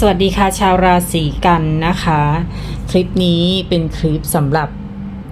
สวัสดีค่ะชาวราศีกันนะคะ คลิปนี้เป็นคลิปสำหรับ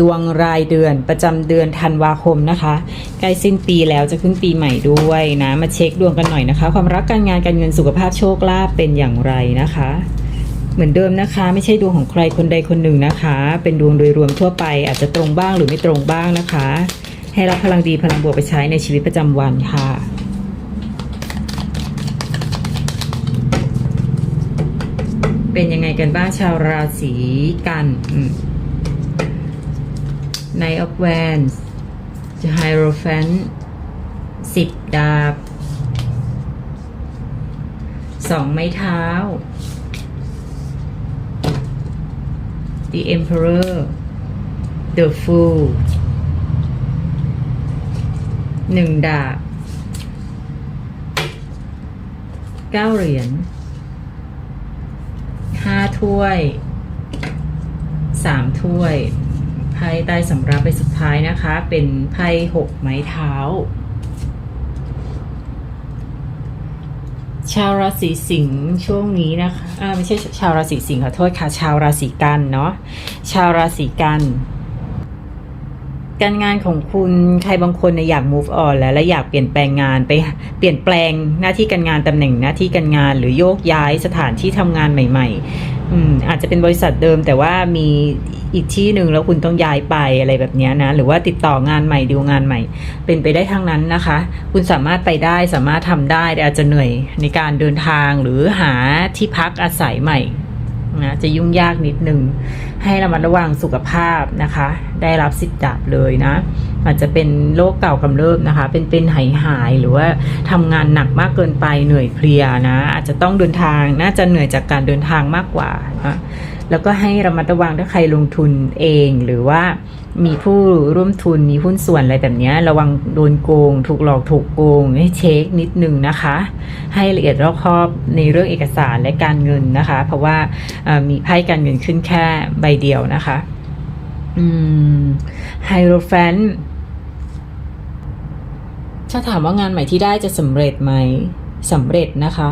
ดวงรายเดือนประจำเดือนธันวาคมนะคะใกล้สิ้นปีแล้วจะขึ้นปีใหม่ด้วยนะ มาเช็คดวงกันหน่อยนะคะ ความรักการงานการเงินสุขภาพโชคลาภเป็นอย่างไรนะคะ เหมือนเดิมนะคะ ไม่ใช่ดวงของใครคนใดคนหนึ่งนะคะ เป็นดวงโดยรวมทั่วไปอาจจะตรงบ้างหรือไม่ตรงบ้างนะคะ ให้รับพลังดีพลังบวกไปใช้ในชีวิตประจำวันค่ะ เป็นยังไงกันบ้างชาวราศีกันในออฟแวนจะไฮโรแฟนสิบดาบสองไม้เท้า The Emperor The Fool หนึ่งดาบเก้าเหรียญ ห้าถ้วยสามถ้วยไพ่ใต้สำรับไปสุดท้ายนะคะ เป็นไพ่หกไม้เท้า ชาวราศีสิงห์ช่วงนี้นะคะอ่าไม่ใช่ชาวราศีสิงห์ขอโทษค่ะ ชาวราศีกันเนาะชาวราศีกัน การงานของคุณใครบางคนเนี่ยอยาก move on แล้วและอยากเปลี่ยนแปลงงานไปเปลี่ยนแปลงหน้าที่การงานตำแหน่งหน้าที่การงาน หรือโยกย้ายสถานที่ทำงานใหม่ ๆอืมอาจจะเป็นบริษัทเดิมแต่ว่ามีอีกที่หนึ่งแล้วคุณต้องย้ายไปอะไรแบบนี้นะ หรือว่าติดต่องานใหม่ดูงานใหม่ เป็นไปได้ทั้งนั้นนะคะ คุณสามารถไปได้สามารถทำได้แต่อาจจะเหนื่อยในการเดินทางหรือหาที่พักอาศัยใหม่ นะจะยุ่งยากนิดหนึ่งให้ระมัดระวังสุขภาพนะคะ ได้รับสิทธิ์ดาบเลยนะอาจจะเป็นโรคเก่ากำเริบนะคะ เป็นเป็นหายหายหรือว่าทำงานหนักมากเกินไปเหนื่อยเพลียนะ อาจจะต้องเดินทางน่าจะเหนื่อยจากการเดินทางมากกว่านะ แล้วก็ให้ระมัดระวังถ้าใครลงทุนเอง หรือว่ามีผู้ร่วมทุนมีหุ้นส่วนอะไรแบบนี้ระวังโดนโกง ถูกหลอกถูกโกงให้เช็คนิดนึงนะคะ ให้ละเอียดรอบคอบในเรื่องเอกสารและการเงินนะคะ เพราะว่ามีไพ่การเงินขึ้นแค่ใบเดียวนะคะอืมไฮโรแฟนถ้าถามว่างานใหม่ที่ได้จะสำเร็จไหมสำเร็จนะคะ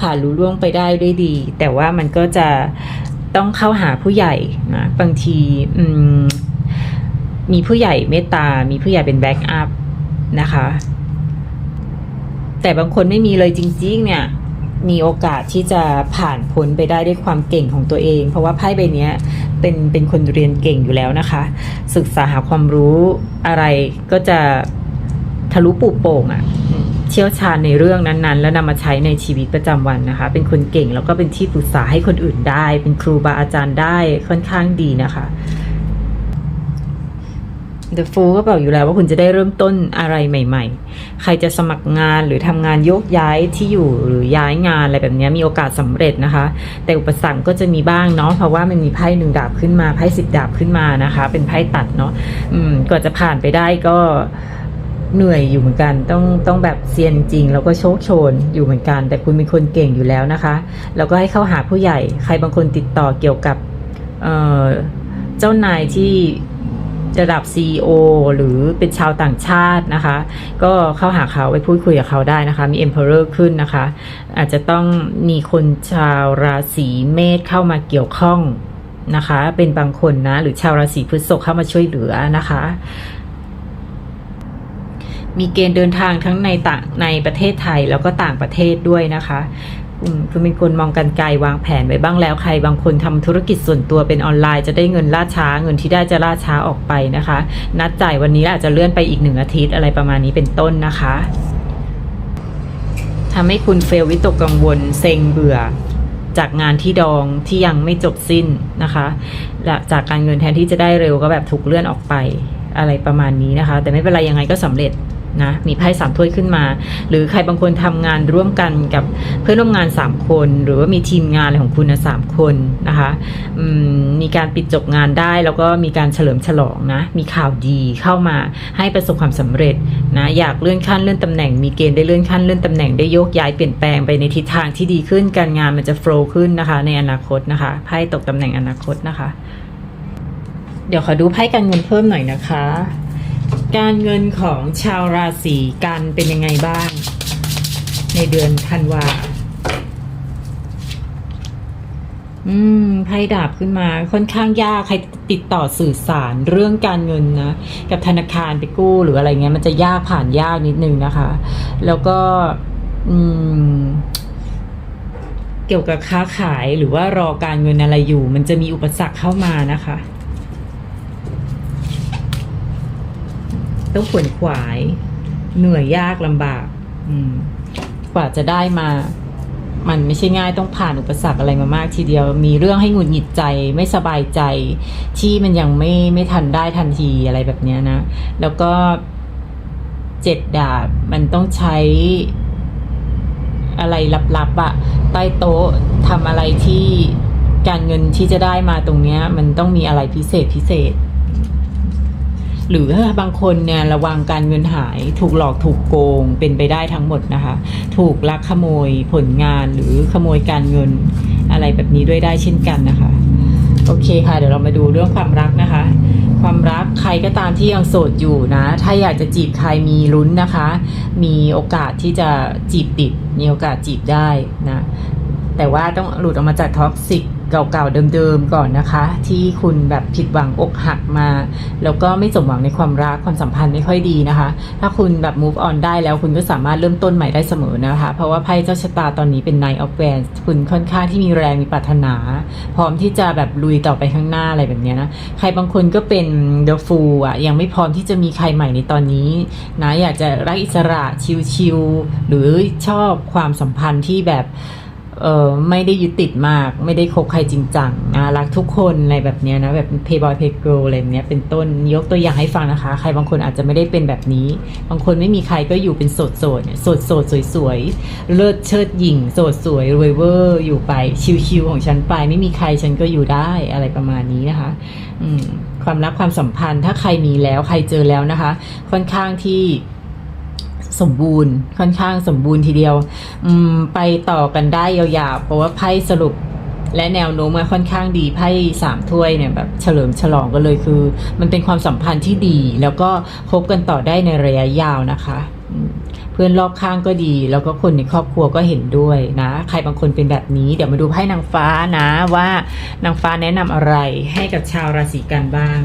ผ่านรู้ล่วงไปได้ด้วยดี แต่ว่ามันก็จะ ต้องเข้าหาผู้ใหญ่นะบางทีอืมมีผู้ใหญ่เมตตา มีผู้ใหญ่เป็นแบ็กอัพนะคะ แต่บางคนไม่มีเลยจริง ๆ เนี่ย มีโอกาสที่จะผ่านพ้นไปได้ด้วยความเก่งของตัวเอง เพราะว่าไพ่ใบเนี้ยเป็นเป็นคนเรียนเก่งอยู่แล้วนะคะ ศึกษาหาความรู้อะไรก็จะทะลุปูโป่งอะ่ะ เชี่ยวชาญในเรื่องนั้นๆ แล้วนำมาใช้ในชีวิตประจำวันนะคะ เป็นคนเก่งแล้วก็เป็นที่ปรึกษาให้คนอื่นได้ เป็นครูบาอาจารย์ได้ค่อนข้างดีนะคะ The Fool ก็บอกอยู่แล้วว่าคุณจะได้เริ่มต้นอะไรใหม่ ๆ ใครจะสมัครงานหรือทำงานโยกย้ายที่อยู่หรือย้ายงานอะไรแบบนี้มีโอกาสสำเร็จนะคะ แต่อุปสรรคก็จะมีบ้างเนาะเพราะว่ามันมีไพ่หนึ่งดาบขึ้นมาไพ่สิบดาบขึ้นมานะคะ เป็นไพ่ตัดเนาะอืมกว่าจะผ่านไปได้ก็ เหนื่อยอยู่เหมือนกัน ต้องต้องแบบเซียนจริง แล้วก็โชคโชนอยู่เหมือนกัน แต่คุณเป็นคนเก่งอยู่แล้วนะคะ แล้วก็ให้เข้าหาผู้ใหญ่ ใครบางคนติดต่อเกี่ยวกับเอ่อเจ้านายที่ระดับ CEO หรือเป็นชาวต่างชาตินะคะ ก็เข้าหาเขาไปพูดคุยกับเขาได้นะคะ มี Emperor ขึ้นนะคะ อาจจะต้องมีคนชาวราศีเมษเข้ามาเกี่ยวข้องนะคะ เป็นบางคนนะ หรือชาวราศีพฤษภเข้ามาช่วยเหลือนะคะ มีเกณฑ์เดินทางทั้งในต่างในประเทศไทยแล้วก็ต่างประเทศด้วยนะคะคือเป็นคนมองกันไกลวางแผนไว้บ้างแล้วใครบางคนทำธุรกิจส่วนตัวเป็นออนไลน์จะได้เงินล่าช้า เงินที่ได้จะล่าช้าออกไปนะคะ นัดจ่ายวันนี้อาจจะเลื่อนไปอีกหนึ่งอาทิตย์อะไรประมาณนี้เป็นต้นนะคะทำให้คุณเฟลวิตกกังวลเซ็งเบื่อจากงานที่ดองที่ยังไม่จบสิ้นนะคะและจากการเงินแทนที่จะได้เร็วก็แบบถูกเลื่อนออกไปอะไรประมาณนี้นะคะ แต่ไม่เป็นไรยังไงก็สำเร็จ นะมีไพ่สามถ้วยขึ้นมา หรือใครบางคนทำงานร่วมกันกับเพื่อนร่วมงาน 3 คน หรือว่ามีทีมงานอะไรของคุณนะสามคนนะคะมมีการปิดจบงานได้แล้วก็มีการเฉลิมฉลองนะมีข่าวดีเข้ามาให้ประสบความสำเร็จนะอยากเลื่อนขั้นเลื่อนตำแหน่งมีเกณฑ์ได้เลื่อนขั้นเลื่อนตำแหน่งได้โยกย้ายเปลี่ยนแปลงไปในทิศทางที่ดีขึ้นการงานมันจะโฟล์ขึ้นนะคะในอนาคตนะคะไพ่ตกตำแหน่งอนาคตนะคะ เดี๋ยวขอดูไพ่การเงินเพิ่มหน่อยนะคะ การเงินของชาวราศีกันเป็นยังไงบ้าง ในเดือนธันวาอืมไพ่ดาบขึ้นมาค่อนข้างยากใครติดต่อสื่อสารเรื่องการเงินนะกับธนาคารไปกู้หรืออะไรเงี้ยมันจะยากผ่านยากนิดนึงนะคะ แล้วก็อืมเกี่ยวกับค้าขายหรือว่ารอการเงินอะไรอยู่ มันจะมีอุปสรรคเข้ามานะคะ ต้องขวนขวาย เหนื่อยยากลำบาก อืม กว่าจะได้มา มันไม่ใช่ง่ายต้องผ่านอุปสรรคอะไรมามากทีเดียว มีเรื่องให้หงุดหงิดใจไม่สบายใจ ที่มันยังไม่ไม่ทันได้ทันทีอะไรแบบเนี้ยนะ แล้วก็เจ็ดดาบมันต้องใช้อะไรลับๆอะใต้โต๊ะทำอะไรที่การเงินที่จะได้มาตรงเนี้ย มันต้องมีอะไรพิเศษพิเศษ หรือถ้าบางคนเนี่ยระวังการเงินหาย ถูกหลอกถูกโกงเป็นไปได้ทั้งหมดนะคะ ถูกลักขโมยผลงานหรือขโมยการเงินอะไรแบบนี้ด้วยได้เช่นกันนะคะ โอเคค่ะ เดี๋ยวเรามาดูเรื่องความรักนะคะ ความรักใครก็ตามที่ยังโสดอยู่นะ ถ้าอยากจะจีบใครมีลุ้นนะคะ มีโอกาสที่จะจีบติดมีโอกาสจีบได้นะแต่ว่าต้องหลุดออกมาจากท็อกซิก เก่าๆเดิมๆก่อนนะคะ ที่คุณแบบผิดหวังอกหักมา แล้วก็ไม่สมหวังในความรักความสัมพันธ์ไม่ค่อยดีนะคะ ถ้าคุณแบบ move on ได้แล้วคุณก็สามารถเริ่มต้นใหม่ได้เสมอนะคะ เพราะว่าไพ่เจ้าชะตาตอนนี้เป็น Knight of Wands คุณค่อนข้างที่มีแรงมีปรารถนา พร้อมที่จะแบบลุยต่อไปข้างหน้าอะไรแบบนี้นะใครบางคนก็เป็น The Fool อะยังไม่พร้อมที่จะมีใครใหม่ในตอนนี้นะอยากจะรักอิสระชิลๆหรือชอบความสัมพันธ์ที่แบบ เออไม่ได้ยึดติดมาก ไม่ได้คบใครจริงจังนะรักทุกคนอะไรแบบเนี้ยนะแบบเพย์บอยเพย์เกิลอะไรแบบเนี้ยเป็นต้นยกตัวอย่างให้ฟังนะคะ ใครบางคนอาจจะไม่ได้เป็นแบบนี้ บางคนไม่มีใครก็อยู่เป็นโสดโสดโสดโสดสวยๆ เลิศเชิดหยิ่งโสดสวยรวยเวอร์อยู่ไปชิวๆของฉันไป ไม่มีใครฉันก็อยู่ได้อะไรประมาณนี้นะคะ อืมความรักความสัมพันธ์ถ้าใครมีแล้วใครเจอแล้วนะคะ ค่อนข้างที่ สมบูรณ์ ค่อนข้างสมบูรณ์ทีเดียวอไปต่อกันได้ยาวๆเพราะว่าไพ่สรุปและแนวโน้มมันค่อนข้างดีไพ่สามถ้วยเนี่ยแบบเฉลิมฉลองกันเลยคือ มันเป็นความสัมพันธ์ที่ดี แล้วก็คบกันต่อได้ในระยะยาวนะคะเพื่อนรอบข้างก็ดี แล้วก็คนในครอบครัวก็เห็นด้วยนะ ใครบางคนเป็นแบบนี้ เดี๋ยวมาดูไพ่นางฟ้านะว่านางฟ้าแนะนำอะไรให้กับชาวราศีกันบ้าง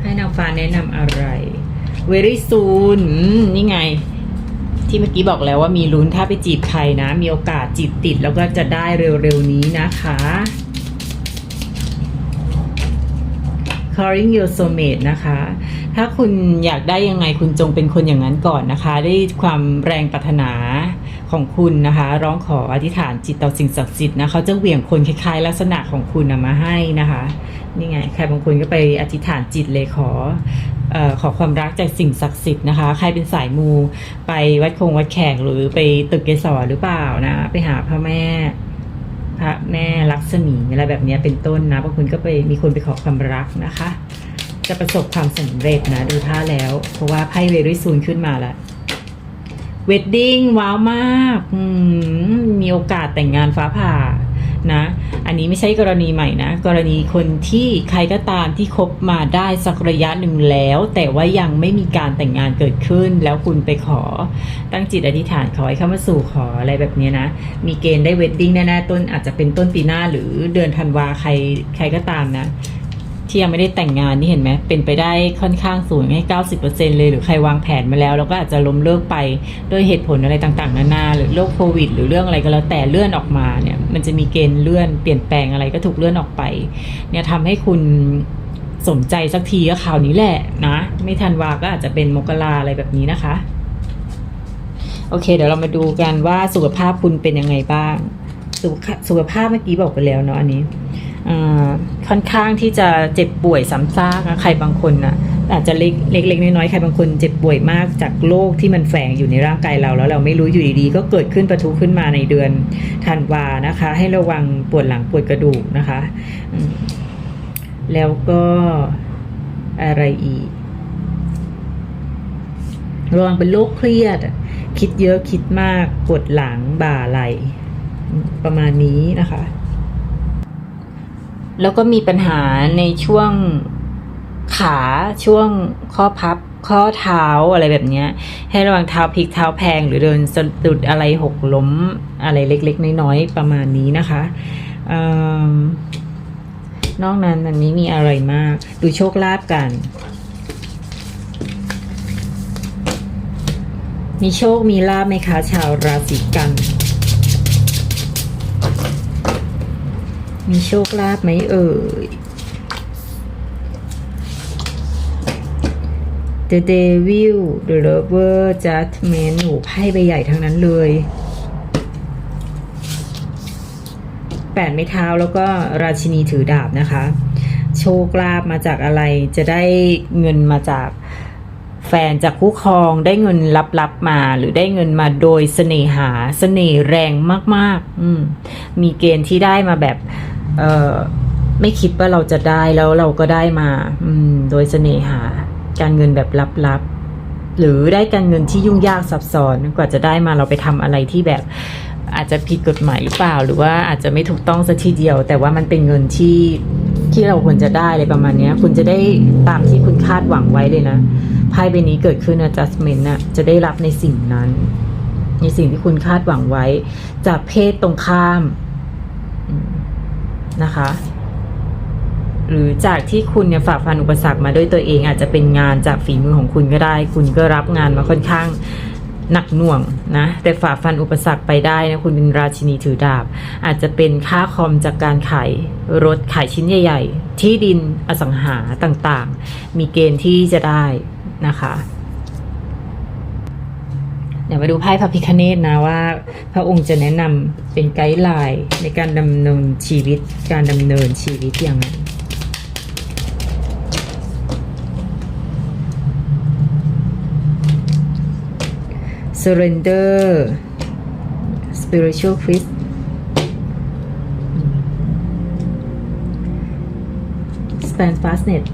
ให้นาง ฟ้าแนะนำอะไร very soon นี่ไง ที่เมื่อกี้บอกแล้วว่ามีลุ้นถ้าไปจีบใครนะ มีโอกาสจีบติดแล้วก็จะได้เร็วๆนี้นะคะ calling your soulmate นะคะ ถ้าคุณอยากได้ยังไงคุณจงเป็นคนอย่างนั้นก่อนนะคะ ได้ความแรงปรารถนาของคุณนะคะ ร้องขออธิษฐานจิตต่อสิ่งศักดิ์สิทธิ์นะเขาจะเหวี่ยงคนคล้ายๆ ลักษณะของคุณนะมาให้นะคะ นี่ไง ใครบางคนก็ไปอธิษฐานจิตเลยขออขอความรักจากสิ่งศักดิ์สิทธิ์นะคะ ใครเป็นสายมูไปวัดคงวัดแขกหรือไปตึกเกสรหรือเปล่านะ ไปหาพระแม่ พระแม่ลักษมีอะไรแบบนี้เป็นต้นนะบางคนก็ไปมีคนไปขอความรักนะคะ จะประสบความสำเร็จนะดูท่าแล้ว เพราะว่าไพ่เวริซูนขึ้นมาแล้วเวดดิ้งว้าวมากมมีโอกาสแต่งงานฟ้าผ่า นะ อันนี้ไม่ใช่กรณีใหม่นะ กรณีคนที่ใครก็ตามที่คบมาได้สักระยะหนึ่งแล้ว แต่ว่ายังไม่มีการแต่งงานเกิดขึ้น แล้วคุณไปขอตั้งจิตอธิษฐานขอให้เข้ามาสู่ขออะไรแบบนี้นะ มีเกณฑ์ได้เวดดิ้งแน่ๆต้นอาจจะเป็นต้นปีหน้าหรือเดือนธันวาใครใครก็ตามนะ ที่ยังไม่ได้แต่งงานนี่เห็นไหมเป็นไปได้ค่อนข้างสูงให้ 90%เลยหรือใครวางแผนมาแล้ว แล้วก็อาจจะล้มเลิกไปด้วยเหตุผลอะไรต่างๆ นานาหรือโรคโควิด หรือเรื่องอะไรก็แล้วแต่เลื่อนออกมาเนี่ยมันจะมีเกณฑ์เลื่อนเปลี่ยนแปลงอะไรก็ถูกเลื่อนออกไปเนี่ยทำให้คุณสมใจสักทีก็ข่าวนี้แหละนะ ไม่ทันวาก็อาจจะเป็นมกราอะไรแบบนี้นะคะ โอเค เดี๋ยวเรามาดูกันว่าสุขภาพคุณเป็นยังไงบ้าง สุขสุขภาพเมื่อกี้บอกไปแล้วเนาะอันนี้ ค่อนข้างที่จะเจ็บป่วยซ้ำซากนะใครบางคนนะอาจจะเล็กๆน้อยๆใครบางคนเจ็บป่วยมากจากโรคที่มันแฝงอยู่ในร่างกายเรา แล้วเราไม่รู้อยู่ดีๆ ก็เกิดขึ้นประทุขึ้นมาในเดือนธันวานะคะ ให้ระวังปวดหลังปวดกระดูกนะคะ แล้วก็อะไรอีกระวังเป็นโรคเครียด คิดเยอะคิดมากปวดหลังบ่าไหลประมาณนี้นะคะ แล้วก็มีปัญหาในช่วงขาช่วงข้อพับข้อเท้าอะไรแบบนี้ให้ระวังเท้าพลิกเท้าแพงหรือเดินสะดุดอะไรหกล้มอะไรเล็กๆ น้อยๆ ประมาณนี้นะคะเอิ่มนอกนั้นมันไม่มีอะไรมาก ดูโชคลาภกัน มีโชคมีลาบไหมคะชาวราศีกัน มีโชคลาภไหมเอ่ย The Devil The Lover Judgment หนูไพ่ใบใหญ่ทั้งนั้นเลยแปดไม้เท้าแล้วก็ราชินีถือดาบนะคะ โชคลาภมาจากอะไรจะได้เงินมาจากแฟนจากคู่ครองได้เงินลับๆมาหรือได้เงินมาโดยเสน่หาเสน่ห์แรงมากๆ อืมมีเกณฑ์ที่ได้มาแบบ เออไม่คิดว่าเราจะได้แล้วเราก็ได้มา อืม โดยเสน่หา การเงินแบบลับๆหรือได้การเงินที่ยุ่งยากซับซ้อนกว่าจะได้มาเราไปทำอะไรที่แบบอาจจะผิดกฎหมายหรือเปล่า หรือว่าอาจจะไม่ถูกต้องสัทีเดียว แต่ว่ามันเป็นเงินที่ที่เราควรจะได้อะไรประมาณนี้คุณจะได้ตามที่คุณคาดหวังไว้เลยนะไพ่ใบนี้เกิดขึ้น adjustment น่ะจะได้รับในสิ่งนั้น ในสิ่งที่คุณคาดหวังไว้ จากเพศตรงข้าม นะคะ หรือจากที่คุณเนี่ยฝ่าฟันอุปสรรคมาด้วยตัวเอง อาจจะเป็นงานจากฝีมือของคุณก็ได้ คุณก็รับงานมาค่อนข้างหนักหน่วงนะแต่ฝ่าฟันอุปสรรคไปได้นะคุณเป็นราชินีถือดาบ อาจจะเป็นค่าคอมจากการขายรถขายชิ้นใหญ่ ๆ ที่ดินอสังหาต่างๆ มีเกณฑ์ที่จะได้นะคะ ดี๋ยวมาดูไพ่พระพิคเนตนะว่า พระองค์จะแนะนำเป็นไกด์ไลน์ในการดำเนินชีวิต การดำเนินชีวิตอย่างไร surrender spiritual quiz stand fastness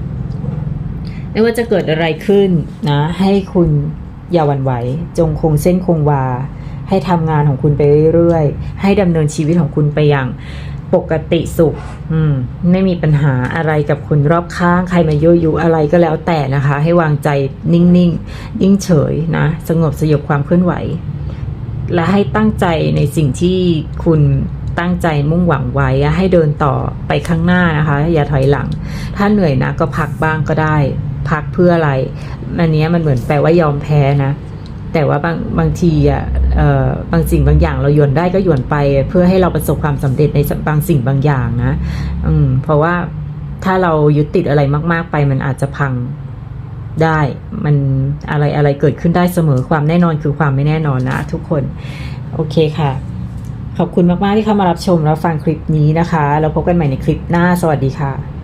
ไม่ว่าจะเกิดอะไรขึ้นนะ ให้คุณ อย่าหวั่นไหว จงคงเส้นคงวา ให้ทำงานของคุณไปเรื่อยๆ ให้ดำเนินชีวิตของคุณไปอย่างปกติสุข อืม ไม่มีปัญหาอะไรกับคนรอบข้าง ใครมายั่วยุอะไรก็แล้วแต่นะคะ ให้วางใจนิ่งๆยิ่งเฉยนะ สงบสยบความเคลื่อนไหว และให้ตั้งใจในสิ่งที่คุณตั้งใจมุ่งหวังไว้ ให้เดินต่อไปข้างหน้านะคะ อย่าถอยหลัง ถ้าเหนื่อยนะก็พักบ้างก็ได้ พักเพื่ออะไร อันนี้มันเหมือนแปลว่ายอมแพ้นะ แต่ว่าบางบางทีอะบางสิ่งบางอย่างเราหย่อนได้ก็หย่อนไป เพื่อให้เราประสบความสำเร็จในบางสิ่งบางอย่างนะ อืม เพราะว่าถ้าเรายึดติดอะไรมาก ๆ ไปมันอาจจะพังได้ มันอะไรอะไรเกิดขึ้นได้เสมอความแน่นอนคือความไม่แน่นอนนะ ทุกคน โอเคค่ะ ขอบคุณมาก ๆ ที่เข้ามารับชมแล้วฟังคลิปนี้นะคะ แล้วพบกันใหม่ในคลิปหน้า สวัสดีค่ะ